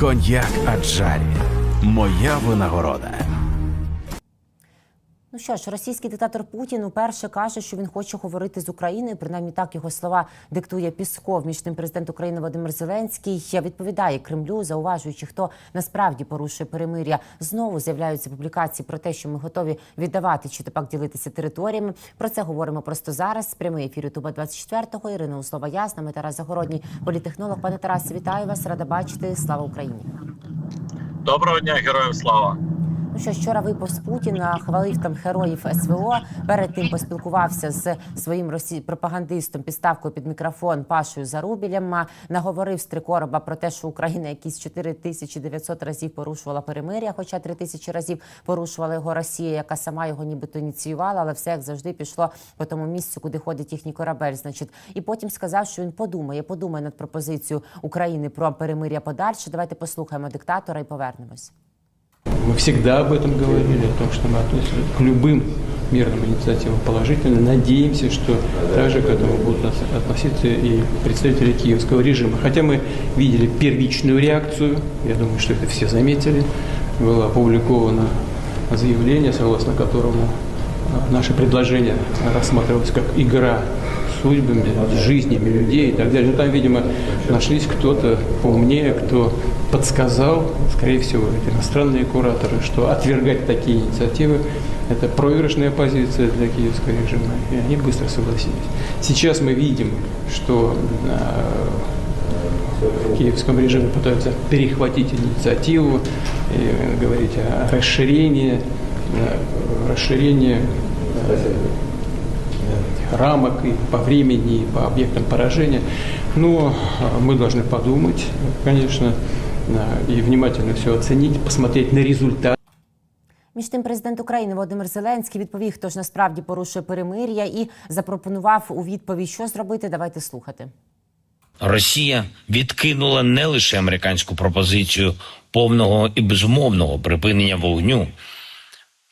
Коньяк Аджарі. Моя винагорода. Що ж, російський диктатор Путін уперше каже, що він хоче говорити з Україною. Принаймні так його слова диктує Пісков. Між тим президент України Володимир Зеленський відповідає Кремлю, зауважуючи, хто насправді порушує перемиря. Знову з'являються публікації про те, що ми готові віддавати чи то пак ділитися територіями. Про це говоримо просто зараз. Прямий ефір Ютуба 24-го. Ірина Услова Ясна, ми Тарас Загородній, політехнолог. Пане Тарасе, вітаю вас. Рада бачити. Слава Україні. Доброго дня, героям слава. Що вчора випуск Путіна хвалив там героїв СВО. Перед тим поспілкувався з своїм росі... пропагандистом підставкою під мікрофон Пашою Зарубілем. Наговорив з Трикороба про те, що Україна якісь 4900 разів порушувала перемиря, хоча 3000 разів порушувала його Росія, яка сама його нібито ініціювала, але все як завжди пішло по тому місцю, куди ходить їхній корабель. Значить, і потім сказав, що він подумає, подумає над пропозицією України про перемиря подальше. Давайте послухаємо диктатора і повернемось. Мы всегда об этом говорили, о том, что мы относимся к любым мирным инициативам положительно. Надеемся, что также к этому будут относиться и представители киевского режима. Хотя мы видели первичную реакцию, я думаю, что это все заметили, было опубликовано заявление, согласно которому а, наше предложение рассматривалось как игра судьбами, жизнями людей и так далее. Но там, видимо, нашлись кто-то поумнее, кто подсказал, скорее всего, эти иностранные кураторы, что отвергать такие инициативы – это проигрышная позиция для киевского режима, и они быстро согласились. Сейчас мы видим, что э, в киевском режиме пытаются перехватить инициативу и говорить о расширении, э, расширении э, рамок и по времени, и по объектам поражения. Но э, мы должны подумать, конечно, э, и внимательно все оценить, посмотреть на результат. Між тим, президент України Володимир Зеленський відповів, хто ж насправді порушує перемир'я, і запропонував у відповідь, що зробити. Давайте слухати. Росія відкинула не лише американську пропозицію повного і безумовного припинення вогню,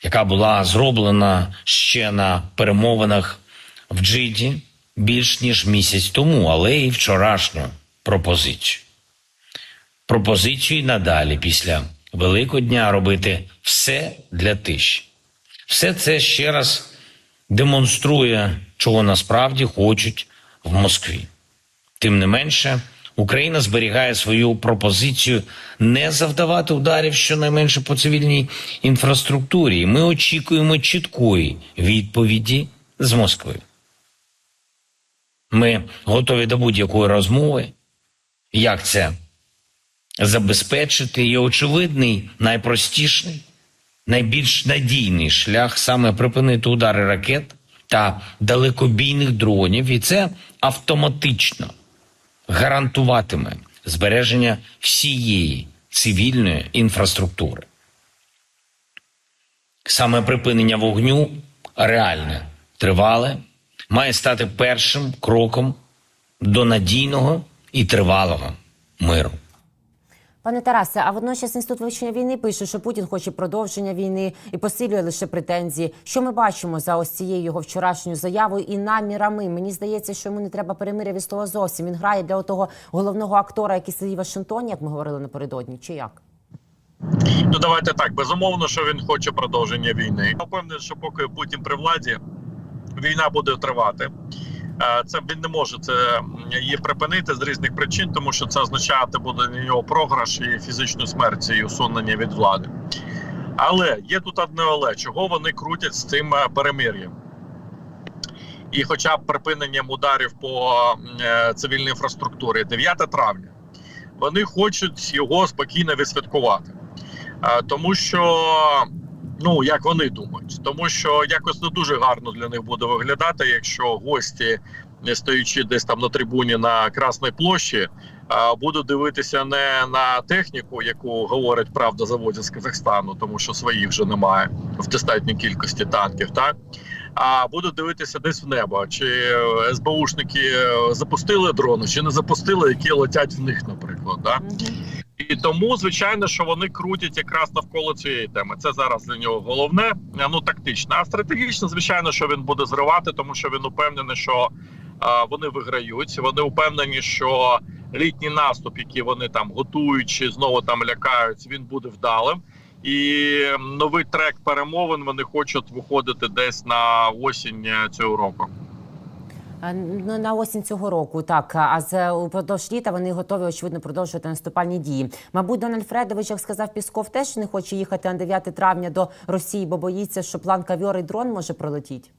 яка була зроблена ще на перемовинах в Джиді більш ніж місяць тому, але й вчорашню пропозицію. Пропозицію надалі після Великого дня робити все для тиші. Все це ще раз демонструє, чого насправді хочуть в Москві. Тим не менше, Україна зберігає свою пропозицію не завдавати ударів щонайменше по цивільній інфраструктурі. І Ми очікуємо чіткої відповіді з Москви. Ми готові до будь-якої розмови. Як це забезпечити? І очевидний, найпростіший, найбільш надійний шлях саме припинити удари ракет та далекобійних дронів, і це автоматично гарантуватиме збереження всієї цивільної інфраструктури. Саме припинення вогню реальне, тривале, має стати першим кроком до надійного і тривалого миру. Пане Тарасе, а водночас інститут вивчення війни пише, що Путін хоче продовження війни і посилює лише претензії. Що ми бачимо за ось цією його вчорашньою заявою і намірами? Мені здається, що йому не треба перемиря від слова зовсім. Він грає для того головного актора, який сидить в Вашингтоні, як ми говорили напередодні, чи як? Ну давайте так. Безумовно, що він хоче продовження війни. Я впевнений, що поки Путін при владі, війна буде тривати. Е, Це він не може це її припинити з різних причин, тому що це означати буде для нього програш і фізичну смерть і усунення від влади. Але є тут одне але чого вони крутять з цим е, перемир'ям. І, хоча б припиненням ударів по е, цивільній інфраструктурі, 9 травня, вони хочуть його спокійно відсвяткувати. Тому що, ну як вони думають, тому що якось не дуже гарно для них буде виглядати, якщо гості, не стоячи десь там на трибуні на Красній площі, будуть дивитися не на техніку, яку говорить правда заводять з Казахстану, тому що своїх вже немає в достатній кількості танків, так а будуть дивитися десь в небо, чи СБУшники запустили дрони, чи не запустили, які летять в них, наприклад. Так? І тому, звичайно, що вони крутять якраз навколо цієї теми. Це зараз для нього головне, е, ну тактично. А стратегічно, звичайно, що він буде зривати, тому що він упевнений, що е, вони виграють. Вони впевнені, що літній наступ, який вони там готують чи знову там лякають, він буде вдалим. І новий трек перемовин вони хочуть виходити десь на осінь цього року. Е, Ну, на осінь цього року, так. А з упродовж літа вони готові, очевидно, продовжувати наступальні дії. Мабуть, Дональд Фредович, як сказав Пісков, теж не хоче їхати на 9 травня до Росії, бо боїться, що план кавьор і дрон може пролетіти.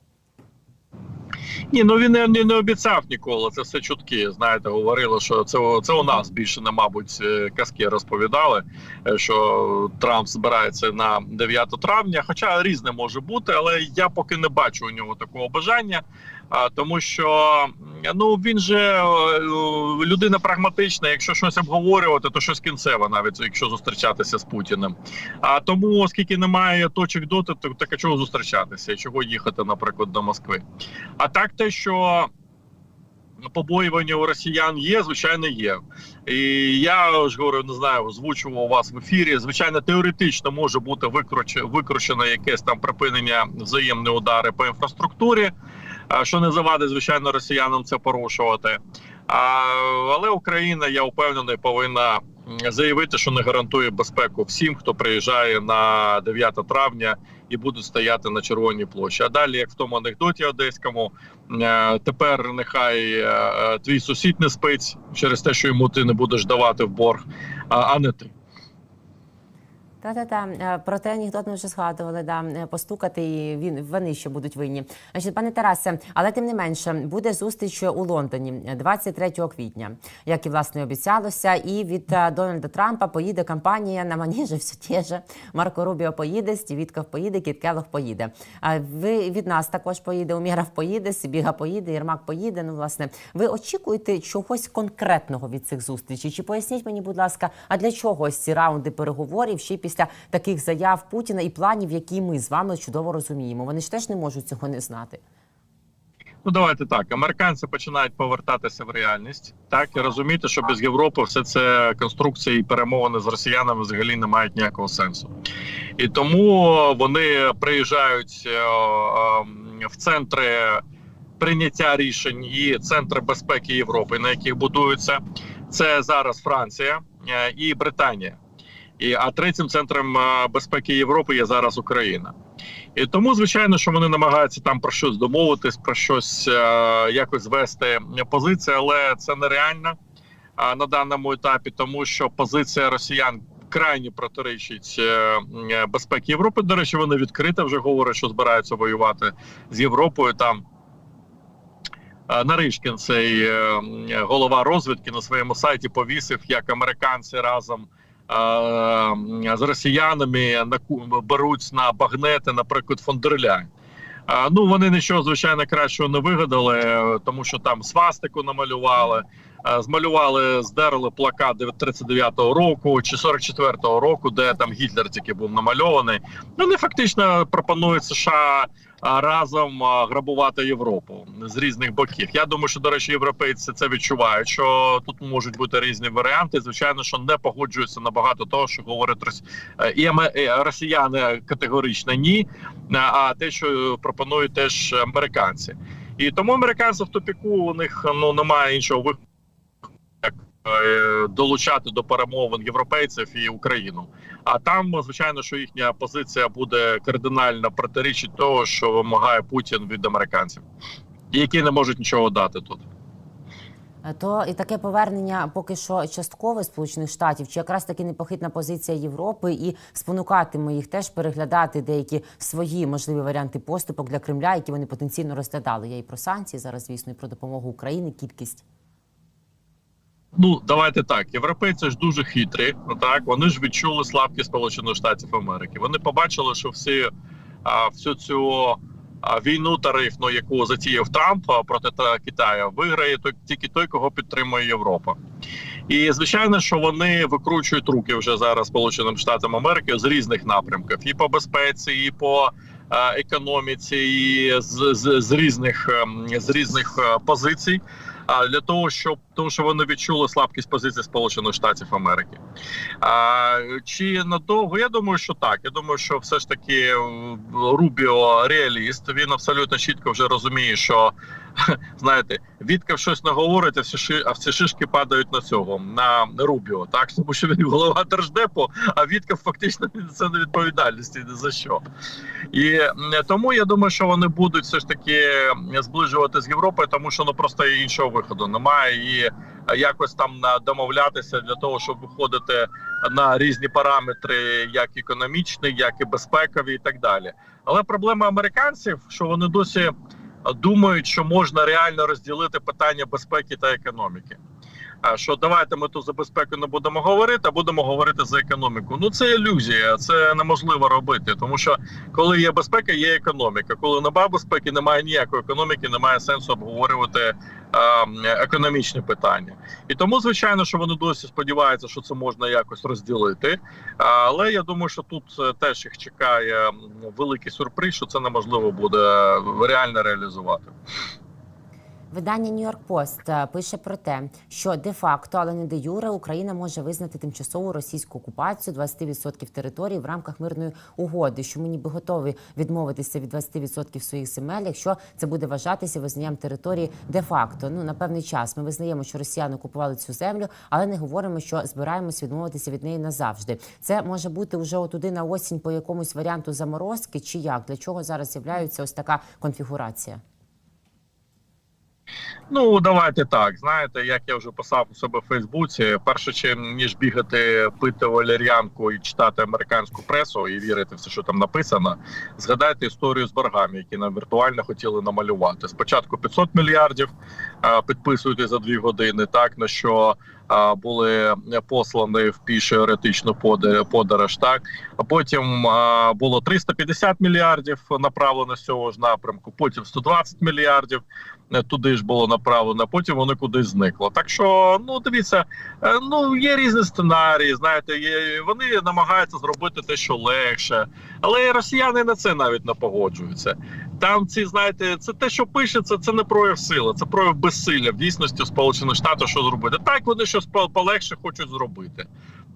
Ні, ну він не, не, не обіцяв ніколи. Це все чутки. Знаєте, говорили, що це, це у нас більше не, мабуть, е, казки розповідали, е, що Трамп збирається на 9 травня. Хоча різне може бути, але я поки не бачу у нього такого бажання. Тому що ну він же е, людина прагматична. Якщо щось обговорювати, то щось кінцеве, навіть якщо зустрічатися з Путіним. А тому, оскільки немає точок доти, то так чого зустрічатися? Чого їхати, наприклад, до Москви? А так, те, що побоювання у росіян є, звичайно, є. І я ж говорю, не знаю, озвучував вас в ефірі. Звичайно, теоретично може бути викруч- викручено якесь там припинення взаємні удари по інфраструктурі, що не завадить, звичайно, росіянам це порушувати. Але Україна, я впевнений, повинна заявити, що не гарантує безпеку всім, хто приїжджає на 9 травня і будуть стояти на червоній площі. А далі, як в тому анекдоті одеському, е, тепер нехай е, е, твій сусід не спить через те, що йому ти не будеш давати в борг, а не ти. Та-та-та. Е, Про те анекдот ми вже згадували, да. е, постукати, і він, вони ще будуть винні. Значить, пане Тарасе, але тим не менше, буде зустріч у Лондоні е, 23 квітня, як і власне обіцялося. І від е, Дональда Трампа поїде кампанія на маніжі все те же. Марко Рубіо поїде, Стівітков поїде, Кіт Келлог поїде. А ви від нас також поїде, Уміров поїде, Сибіга поїде, Єрмак поїде. Ну, власне, ви очікуєте чогось конкретного від цих зустрічей? Чи поясніть мені, будь ласка, а для чого ось ці раунди переговорів ще й після таких заяв Путіна і планів, які ми з вами чудово розуміємо? Вони ж теж не можуть цього не знати. Ну давайте так. Американці починають повертатися в реальність, так і розуміти, що без Європи все це конструкції і перемовини з росіянами взагалі не мають ніякого сенсу. І тому вони приїжджають е, е, в центри прийняття рішень і центри безпеки Європи, на яких будуються. Це зараз Франція е, і Британія. І а третім центром безпеки Європи є зараз Україна. І тому, звичайно, що вони намагаються там про щось домовитись, про щось е, якось звести позицію, але це нереально на даному етапі, тому що позиція росіян крайні протирічить е, безпеки Європи. До речі, вони відкрито вже говорять, що збираються воювати з Європою. Там е, Наришкін, цей голова розвідки, на своєму сайті повісив, як американці разом з росіянами наку- беруть на багнети, наприклад, фондерляйн. А, Ну вони нічого звичайно кращого не вигадали, тому що там свастику намалювали, змалювали, здерли плакат 39-го року чи 44-го року, де там Гітлер тільки був намальований. Ну, Вони фактично пропонують США разом грабувати Європу з різних боків. Я думаю, що до речі, європейці це відчувають. Що тут можуть бути різні варіанти. Звичайно, що не погоджуються на багато того, що говорять рос- е, і е, росіяни категорично ні. а- те, що пропонують теж американці, і тому американці в топіку у них ну немає іншого виходу, долучати до перемовин європейців і Україну. А там, звичайно, що їхня позиція буде кардинально протирічить того, що вимагає Путін від американців, які не можуть нічого дати тут. Е, То і таке повернення поки що часткове Сполучених Штатів, чи якраз таки непохитна позиція Європи і спонукатиме їх теж переглядати деякі свої можливі варіанти поступок для Кремля, які вони потенційно розглядали. Я і про санкції зараз, звісно, і про допомогу Україні. Кількість Ну давайте так. Європейці ж дуже хитрі. ну, Так вони ж відчули слабкість Сполучених Штатів Америки. Вони побачили, що всі а, всю цю а, війну тарифну, яку затіяв Трамп проти та Китаю, виграє тільки той, кого підтримує Європа. І звичайно, що вони викручують руки вже зараз Сполученим Штатам Америки з різних напрямків, і по безпеці, і по економіці, і з, з, з різних ем, з різних е, позицій. А для того, щоб тому, що вони відчули слабкість позиції Сполучених Штатів Америки. А, чи надовго? Я думаю, що так. Я думаю, що все ж таки Рубіо реаліст. Він абсолютно чітко вже розуміє, що знаєте, Віткав щось не говорить, а всі ши, а всі шишки падають на цього на Рубіо, так тому що він голова держдепу, а Віткав фактично це не відповідальності ні за що. І тому я думаю, що вони будуть все ж таки зближувати з Європою, тому що ну просто іншого виходу немає і якось там домовлятися для того, щоб виходити на різні параметри, як економічні, як і безпекові, і так далі. Але проблема американців, що вони досі е, думають, що можна реально розділити питання безпеки та економіки. Що давайте ми тут за безпеку не будемо говорити, а будемо говорити за економіку. Ну це ілюзія, це неможливо робити, тому що коли є безпека, є економіка. Коли немає безпеки, немає ніякої економіки, немає сенсу обговорювати е, економічні питання. І тому, звичайно, що вони досі сподіваються, що це можна якось розділити. Але я думаю, що тут е, теж їх чекає великий сюрприз, що це неможливо буде реально реалізувати. Видання Нью-Йорк Пост е, пише про те, що де-факто, але не де юре, Україна може визнати тимчасову російську окупацію 20% території в рамках мирної угоди, що ми ніби готові відмовитися від 20% своїх земель, якщо це буде вважатися визнанням території де-факто. Ну на певний час ми визнаємо, що росіяни окупували цю землю, але не говоримо, що збираємось відмовитися від неї назавжди. Це може бути вже отуди на осінь по якомусь варіанту заморозки, чи як для чого зараз з'являється ось така конфігурація. Ну давайте так. Знаєте, як я вже писав у себе в Фейсбуці, перше чим ніж бігати, пити валер'янку і читати американську пресу і вірити все, що там написано. Згадайте історію з боргами, які нам віртуально хотіли намалювати. Спочатку 500 мільярдів підписуєте за дві години, так на що були послані в пішу еретичну подорож, так а потім було 350 мільярдів направлено з цього ж напрямку. Потім 120 мільярдів е, туди ж було направлено. Потім воно кудись зникло. Так що, ну дивіться, е, ну є різні сценарії. Знаєте, є вони намагаються зробити те, що легше, але росіяни на це навіть не погоджуються. Там ці знаєте, це те, що пишеться, це не прояв сили, це прояв безсилля в дійсності Сполучених Штатів, що зробити. Так вони щось по- полегше хочуть зробити.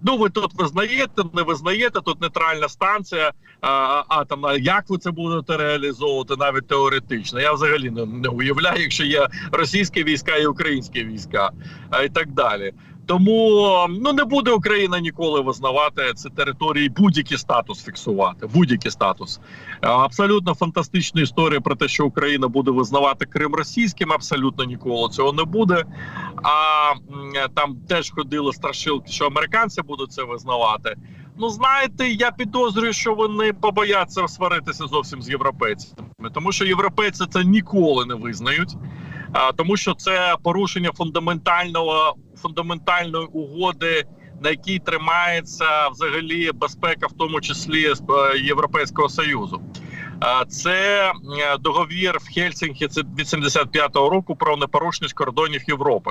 Ну, ви тут визнаєте, не визнаєте, тут нейтральна станція а, атомна. Як ви це будете реалізовувати навіть теоретично? Я взагалі не, не уявляю, якщо є російські війська і українські війська, а, і так далі. Тому ну не буде Україна ніколи визнавати ці території, будь-який статус фіксувати. Будь-який статус. Абсолютно фантастична історія про те, що Україна буде визнавати Крим російським. Абсолютно ніколи цього не буде. А там теж ходили страшилки, що американці будуть це визнавати. Ну знаєте, я підозрюю, що вони побояться сваритися зовсім з європейцями, тому що європейці це ніколи не визнають. А, тому що це порушення фундаментального фундаментальної угоди, на якій тримається взагалі безпека, в тому числі е, Європейського союзу. Це е, договір в від 75-го року про непорушність кордонів Європи,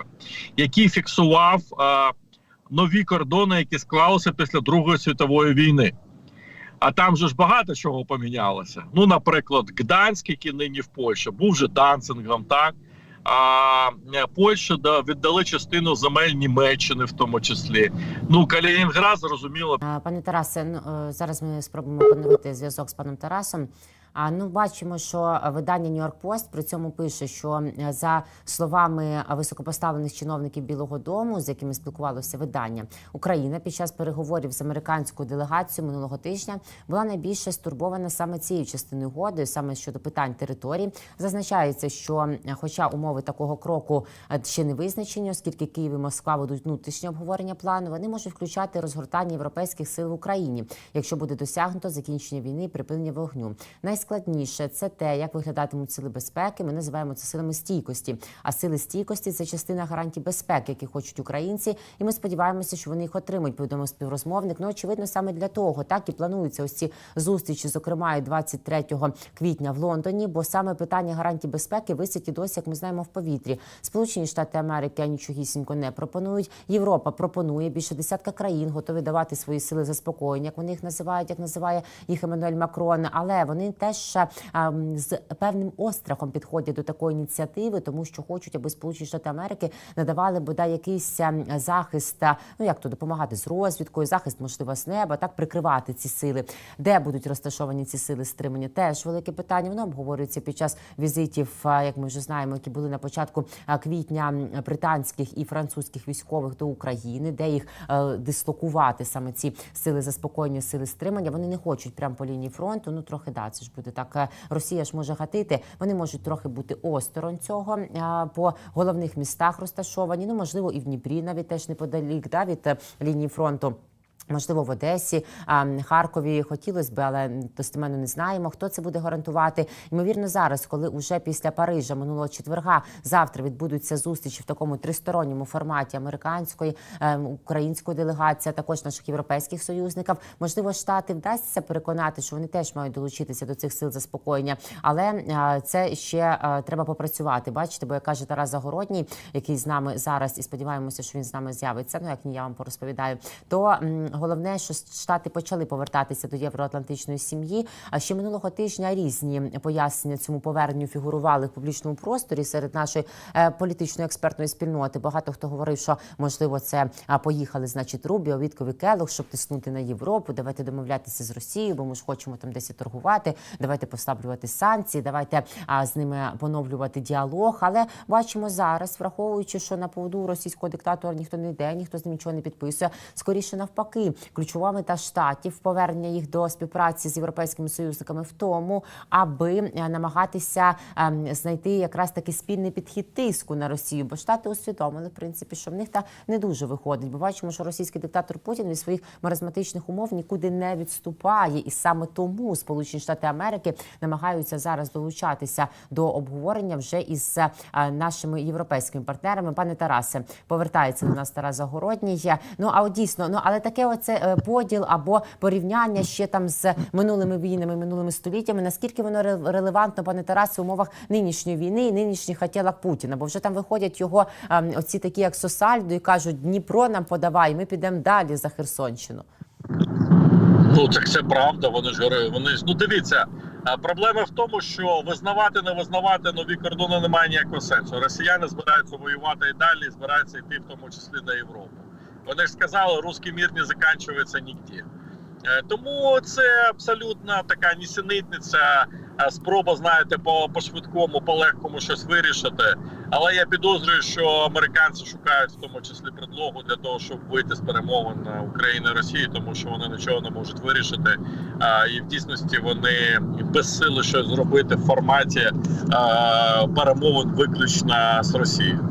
який фіксував нові кордони, які склалися після Другої світової війни. А там же ж багато чого помінялося. Ну, наприклад, Гданськ, який нині в Польщі, був же Данцингом, так а е, Польща да, віддали частину земель Німеччини, в тому числі. Ну Калінінград, зрозуміло, Пане Тарасе, ну е, зараз ми спробуємо поновити зв'язок з паном Тарасом. А ну бачимо, що видання Нью-Йорк Пост при цьому пише, що е, за словами високопоставлених чиновників Білого Дому, з якими спілкувалося видання, Україна під час переговорів з американською делегацією минулого тижня була найбільше стурбована саме цією частиною угоди, саме щодо питань території. Зазначається, що, е, хоча умови такого кроку е, ще не визначені, оскільки Київ і Москва ведуть внутрішнє обговорення плану, вони можуть включати розгортання європейських сил в Україні, якщо буде досягнуто закінчення війни і припинення вогню. Найскладніше це те, як виглядатимуть сили безпеки. Ми називаємо це силами стійкості. А сили стійкості це частина гарантій безпеки, які хочуть українці. І ми сподіваємося, що вони їх отримують. Повідомив співрозмовник. Ну очевидно, саме для того так і плануються ось ці зустрічі, зокрема і 23 квітня в Лондоні. Бо саме питання гарантій безпеки висить і досі, як ми знаємо, в повітрі. Сполучені Штати Америки нічогісінько не пропонують. Європа пропонує більше десятка країн, готові давати свої сили заспокоєння, як вони їх називають, як називає їх Еммануель Макрон. Але вони теж теж з певним острахом підходять до такої ініціативи, тому що хочуть, аби Сполучені Штати Америки надавали бодай якийсь ем, захист, а, ну як то допомагати з розвідкою, захист можливо з неба, так прикривати ці сили. Де будуть розташовані ці сили стримання? Теж велике питання. Воно обговорюється під час візитів, як ми вже знаємо, які були на початку квітня британських і французьких військових до України, де їх е, дислокувати саме ці сили заспокоєння, сили стримання. Вони не хочуть прямо по лінії фронту. Ну трохи да, це ж буде так. е, Росія ж може гатити. Вони можуть трохи бути осторонь цього по головних містах розташовані. Ну можливо, і в Дніпрі навіть теж неподалік да, від е, лінії фронту. Можливо, в Одесі, Харкові хотілося б, але достеменно не знаємо, хто це буде гарантувати. Ймовірно, зараз, коли уже після Парижа минулого четверга завтра відбудуться зустрічі в такому тристоронньому форматі американської, е, української делегації, також наших європейських союзників. Можливо, штати вдасться переконати, що вони теж мають долучитися до цих сил заспокоєння, але е, це ще е, треба попрацювати. Бачите, бо як каже Тарас Загородній, який з нами зараз, і сподіваємося, що він з нами з'явиться. Ну як ні, я вам порозповідаю. То головне, що штати почали повертатися до євроатлантичної сім'ї. А ще минулого тижня різні пояснення цьому поверненню фігурували в публічному просторі серед нашої е, політичної експертної спільноти. Багато хто говорив, що можливо це поїхали, значить, Рубіо, Віткові Келох, щоб тиснути на Європу. Давайте домовлятися з Росією, бо ми ж хочемо там десь торгувати. Давайте послаблювати санкції, давайте з ними поновлювати діалог. Але бачимо зараз, враховуючи, що на поводу російського диктатора ніхто не йде, ніхто з ним нічого не підписує. Скоріше навпаки, ключова мета штатів повернення їх до співпраці з європейськими союзниками в тому, аби е, намагатися ем, знайти якраз таки спільний підхід тиску на Росію, бо штати усвідомили в принципі, що в них та не дуже виходить. Бо бачимо, що російський диктатор Путін від своїх маразматичних умов нікуди не відступає, і саме тому Сполучені Штати Америки намагаються зараз долучатися до обговорення вже із е, нашими європейськими партнерами. Пане Тарасе, повертається до нас Тарас Загородній. Ну а от дійсно, ну але таке оце е, поділ або порівняння ще там з минулими війнами, минулими століттями. Наскільки воно релевантно, пане Тарасе, в умовах нинішньої війни і нинішніх хотілок Путіна? Бо вже там виходять його ем, оці такі, як Сосальдо, і кажуть: Дніпро нам подавай, ми підемо далі за Херсонщину. Ну так це правда. Вони ж вони ж ну дивіться. Проблема в тому, що визнавати, не визнавати нові кордони немає ніякого сенсу. Росіяни збираються воювати і далі, і збираються йти в тому числі на Європу. Вони ж сказали, русський мір не закінчується нігде. Е, Тому це абсолютно така нісенітниця, е, спроба, знаєте, по, по легкому щось вирішити. Але я підозрюю, що американці шукають в тому числі предлогу для того, щоб вийти з перемовин е, України і Росії, тому що вони нічого не можуть вирішити. І в дійсності вони без сили щось зробити в форматі перемовин виключно з Росією.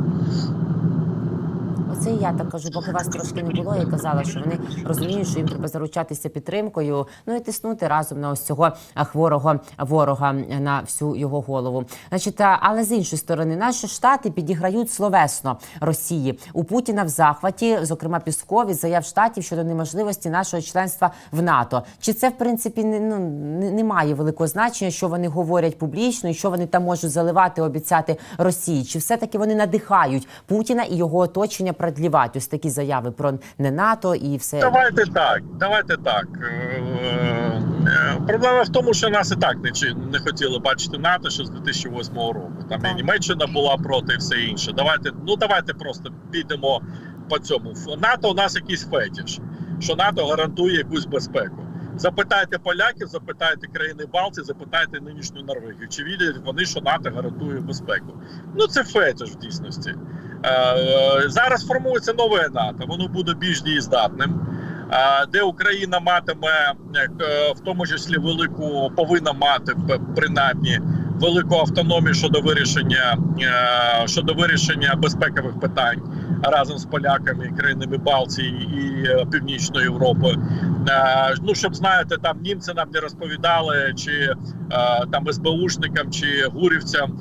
Оце і я так кажу, поки вас трошки не було, я казала, що вони розуміють, що їм треба заручатися підтримкою, ну і тиснути разом на ось цього хворого ворога на всю його голову. Значить, але з іншої сторони, наші штати підіграють словесно Росії у Путіна в захваті, зокрема Піскові, заяв штатів щодо неможливості нашого членства в НАТО. Чи це в принципі не ну не, не має великого значення, що вони говорять публічно, і що вони там можуть заливати, обіцяти Росії? Чи все таки вони надихають Путіна і його оточення продлівати ось такі заяви про не НАТО і все Давайте так, давайте так. Е, е, Проблема в тому, що нас і так не, чи- не хотіли бачити НАТО ще з 2008 року. Там і Німеччина була проти і все інше. Давайте, ну давайте просто підемо по цьому. НАТО у нас якийсь фетіш, що НАТО гарантує якусь безпеку. Запитайте поляків, запитайте країни Балтії, запитайте нинішню Норвегію. Чи вірять вони, що НАТО гарантує безпеку? Ну це фетиш в дійсності. Е, зараз формується нове НАТО, воно буде більш дієздатним. е, Де Україна матиме е, в тому числі велику повинна мати принаймні велику автономію щодо вирішення щодо вирішення безпекових питань разом з поляками, країнами Балтії і Північної Європи. Ну щоб знаєте, там німці нам не розповідали, чи там СБУшникам, чи гурівцям,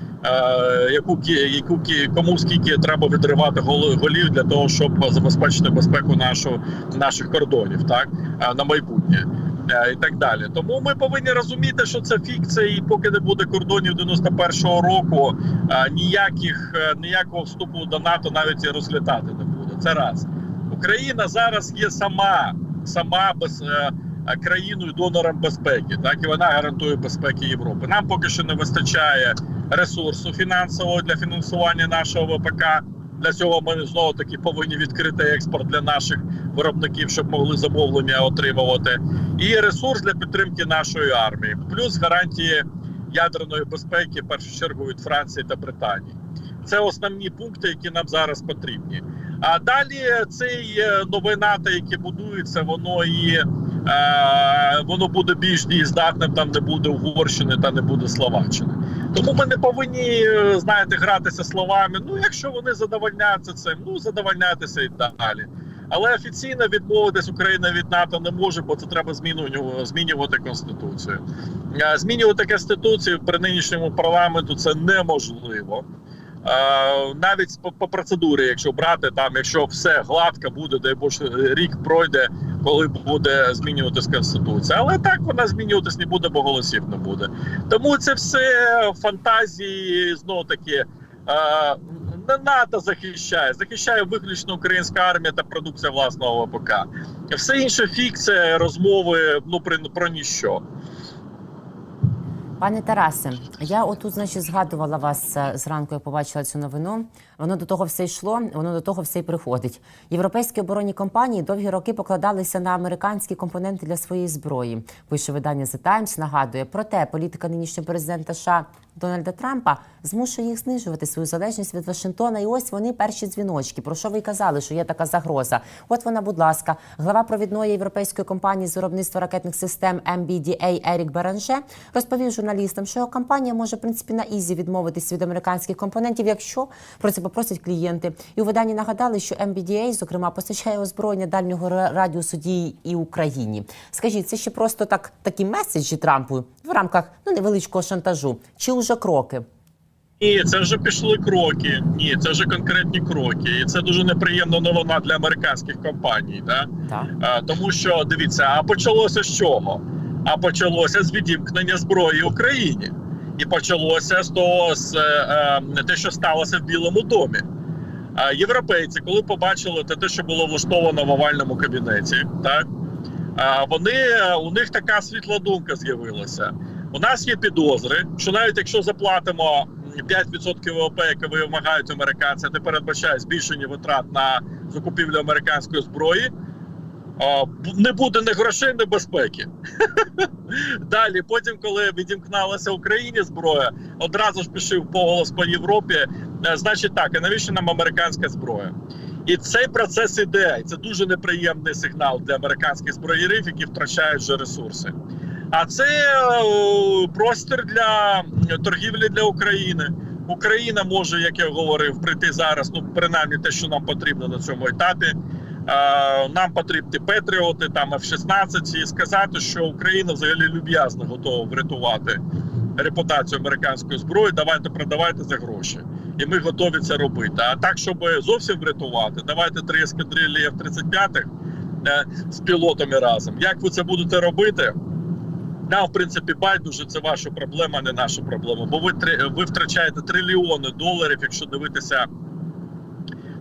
яку кі- яку кі- кому скільки треба відривати голів для того, щоб забезпечити безпеку нашу наших кордонів, так е, на майбутнє. е, І так далі, тому ми повинні розуміти, що це фікція, і поки не буде кордонів 91-го року, е, ніяких е, ніякого вступу до НАТО навіть і розглядати не буде. Це раз Україна зараз є сама, сама без е, е, країною донором безпеки, так і вона гарантує безпеки Європи. Нам поки що не вистачає ресурсу фінансового для фінансування нашого ВПК. Для цього ми знову таки повинні відкрити експорт для наших виробників, щоб могли замовлення отримувати, і ресурс для підтримки нашої армії, плюс гарантії ядерної безпеки, в першу чергу від Франції та Британії. Це основні пункти, які нам зараз потрібні. А далі цей е, нове НАТО, яке будується, воно і воно буде більш дієздатним. Там не буде Угорщини та не буде Словаччини. Тому ми не повинні е, знаєте гратися словами. Ну, якщо вони задовольняються цим, ну задовольняйтеся і далі. Але офіційно відмовитись Україна від НАТО не може, бо це треба змінювати, змінювати конституцію. Е, Змінювати конституцію при нинішньому парламенту це неможливо. Навіть по, по процедурі, якщо брати там, якщо все гладко буде, дай Боже, рік пройде, коли буде змінюватись конституція. Але так вона змінюватись не буде, бо голосів не буде. Тому це все фантазії знову таки. Не НАТО захищає, захищає виключно українська армія та продукція власного ВПК. Все інше фікція, розмови ну про, про ніщо. Пане Тарасе, я отут, значить, згадувала вас е, зранку. Я побачила цю новину. Воно до того все йшло, воно до того все й приходить. Європейські оборонні компанії довгі роки покладалися на американські компоненти для своєї зброї. Пише видання The Times, нагадує проте політика нинішнього президента США Дональда Трампа змушує їх знижувати свою залежність від Вашингтона. І ось вони перші дзвіночки. Про що ви казали, що є така загроза? От вона, будь ласка, глава провідної європейської компанії з виробництва ракетних систем MBDA Ерік Беранже розповів журналістам, що компанія може в принципі на ізі відмовитись від американських компонентів, якщо про це попросять клієнти. І у виданні нагадали, що MBDA, зокрема, постачає озброєння дальнього ра- радіусу дії і Україні. Скажіть, це ще просто так такі меседжі Трампу в рамках ну невеличкого шантажу, чи уже кроки? Ні, це вже пішли кроки. Ні, це вже конкретні кроки. І це дуже неприємна новина для американських компаній. Да? Так. А, тому що дивіться, а почалося з чого? А почалося з відімкнення зброї Україні. І почалося з того, з е, е, те, що сталося в Білому домі. А європейці, коли побачили те, те, що було влаштовано в овальному кабінеті, так а, вони у них така світла думка з'явилася. У нас є підозри, що навіть якщо заплатимо 5% ВВП, яке вимагають американці, не передбачає збільшення витрат на закупівлю американської зброї. Не буде ні грошей, ні безпеки. Далі, потім, коли відімкнулася Україні зброя, одразу ж пішов поголос по Європі. е, Значить, так, а навіщо нам американська зброя? І цей процес іде. Це дуже неприємний сигнал для американських зброєрів, які втрачають вже ресурси. А це е, простір для торгівлі для України. Україна може, як я говорив, прийти зараз. Ну принаймні те, що нам потрібно на цьому етапі. Нам потрібні Петріоти, там F-16, і сказати, що Україна взагалі люб'язно готова врятувати репутацію американської зброї. Давайте продавайте за гроші, і ми готові це робити. А так, щоб зовсім врятувати, давайте три ескадрилі F-35 е, з пілотами разом. Як ви це будете робити? Нам, в принципі, байдуже це ваша проблема, не наша проблема. Бо ви ви втрачаєте трильйони доларів, якщо дивитися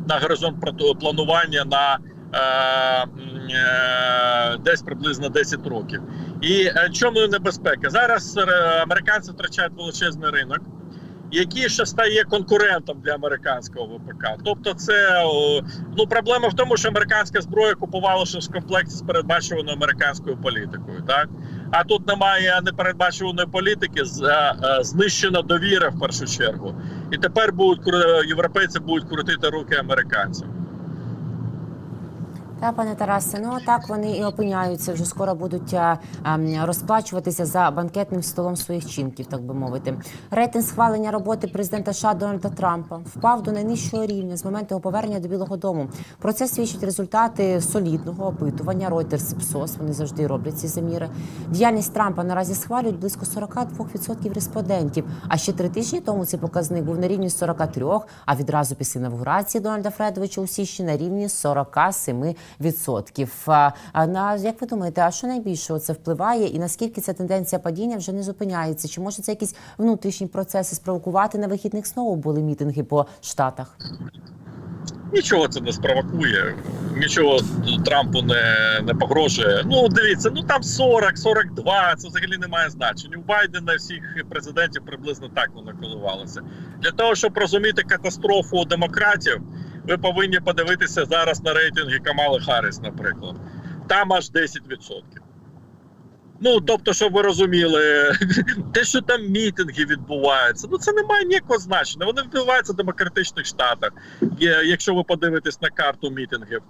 на горизонт планування на е, е, десь приблизно 10 років. І е, чому небезпека? Зараз е, американці втрачають величезний ринок, який ще стає конкурентом для американського ВПК. Тобто, це ну проблема в тому, що американська зброя купувалася в комплекті з передбачуваною американською політикою. Так а тут немає непередбачуваної політики, е, е, знищена довіра в першу чергу. І тепер будуть кру- європейці будуть крутити руки американцям. Та, пане Тарасе, ну так вони і опиняються. Вже скоро будуть а, ем, розплачуватися за банкетним столом своїх чинків, так би мовити. Рейтинг схвалення роботи президента США Дональда Трампа впав до найнижчого рівня з моменту його повернення до Білого Дому. Про це свідчать результати солідного опитування Reuters і PSOS. Вони завжди роблять ці заміри. Діяльність Трампа наразі схвалюють близько 42% респондентів. А ще три тижні тому цей показник був на рівні 43%, а відразу після інавгурації Дональда Фредовича у січні на рівні 47%. А, а на як ви думаєте, а що найбільше це впливає, і наскільки ця тенденція падіння вже не зупиняється? Чи може це якісь внутрішні процеси спровокувати на вихідних знову були мітинги по штатах? Нічого це не спровокує, нічого Трампу не, не погрожує. Ну, дивіться, ну там 40, 42, це взагалі не має значення. У Байдена всіх президентів приблизно так воно коливалося. Для того, щоб розуміти катастрофу демократів, ви повинні подивитися зараз на рейтинги Камали Харріс, наприклад. Там аж 10%. Ну, тобто, щоб ви розуміли, те, що там мітинги відбуваються, ну це не має ніякого значення. Вони відбуваються в демократичних штатах. Якщо ви подивитесь на карту мітингів,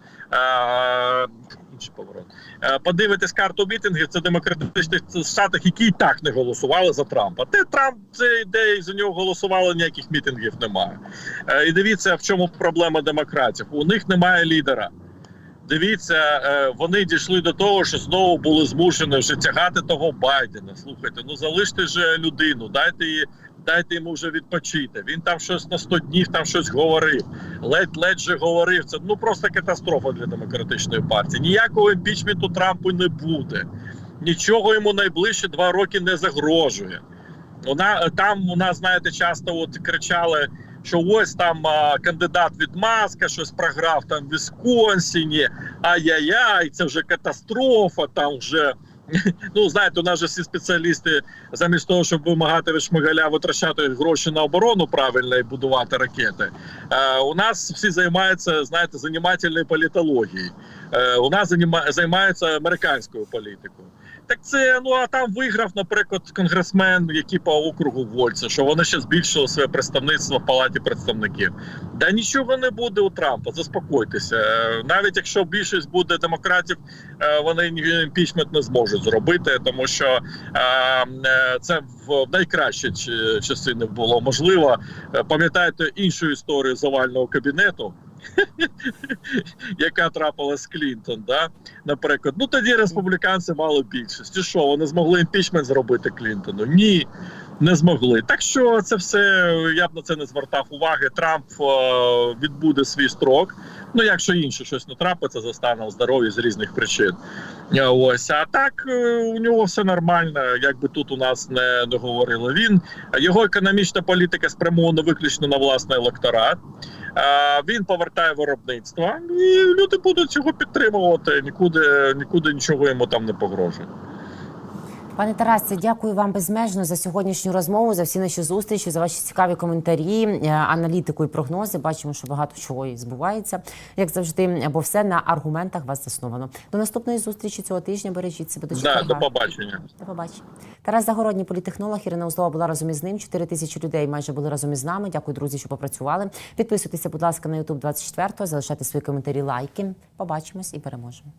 інший поворот. Е, подивитесь карту мітингів, це демократичних штатах, які і так не голосували за Трампа. Те Трамп це ідея, за нього голосували, ніяких мітингів немає. Е, і дивіться, в чому проблема демократів. У них немає лідера. Дивіться, е, вони дійшли до того, що знову були змушені вже тягати того Байдена. Слухайте, ну залиште ж людину, дайте її, дайте йому вже відпочити. Він там щось на 100 днів там щось говорив. Ледь ледь же говорив. Це ну просто катастрофа для демократичної партії. Ніякого імпічменту Трампу не буде. Нічого йому найближчі два роки не загрожує. Вона там у нас, знаєте, часто от кричали, що ось там а, кандидат від Маска щось програв там в Вісконсіні. Ай-яй-яй, це вже катастрофа. Там вже ну знаєте, у нас же всі спеціалісти замість того, щоб вимагати від Шмигаля витрачати гроші на оборону правильно і будувати ракети. Е, у нас всі займаються, знаєте, занімательною політологією. Е, у нас займаються американською політикою. Так це ну а там виграв, наприклад, конгресмен, який по округу Вольца, що вони ще збільшили своє представництво в палаті представників. Да нічого не буде у Трампа. Заспокойтеся. Е, Навіть якщо більшість буде демократів, е, вони імпічмент не зможуть зробити, тому що е, це в найкращі часи не було можливо. Пам'ятаєте іншу історію з овального кабінету? яка трапилась Клінтон, да? наприклад. Ну тоді республіканці мали більшість. І що, вони змогли імпічмент зробити Клінтону? Ні, не змогли. Так що це все я б на це не звертав уваги. Трамп е, відбуде свій строк. Ну, якщо інше щось не трапиться за станом здоров'я з різних причин. Е, Ось, а так е, у нього все нормально, якби тут у нас не, говорили. Він його економічна політика спрямована виключно на власний електорат. Він повертає виробництво, і люди будуть цього підтримувати. Нікуди, нікуди нічого йому там не погрожує. Пане Тарасе, дякую вам безмежно за сьогоднішню розмову, за всі наші зустрічі, за ваші цікаві коментарі, е, аналітику і прогнози. Бачимо, що багато чого і збувається, як завжди, бо все на аргументах вас засновано. До наступної зустрічі цього тижня. Бережіть себе до Да, до побачення. До побачення. Тарас Загородній, політехнолог, Ірина Узлова була разом із ним. Чотири тисячі людей майже були разом із нами. Дякую, друзі, що попрацювали. Підписуйтеся, будь ласка, на YouTube 24, залишайте свої коментарі, лайки. Побачимось і переможемо.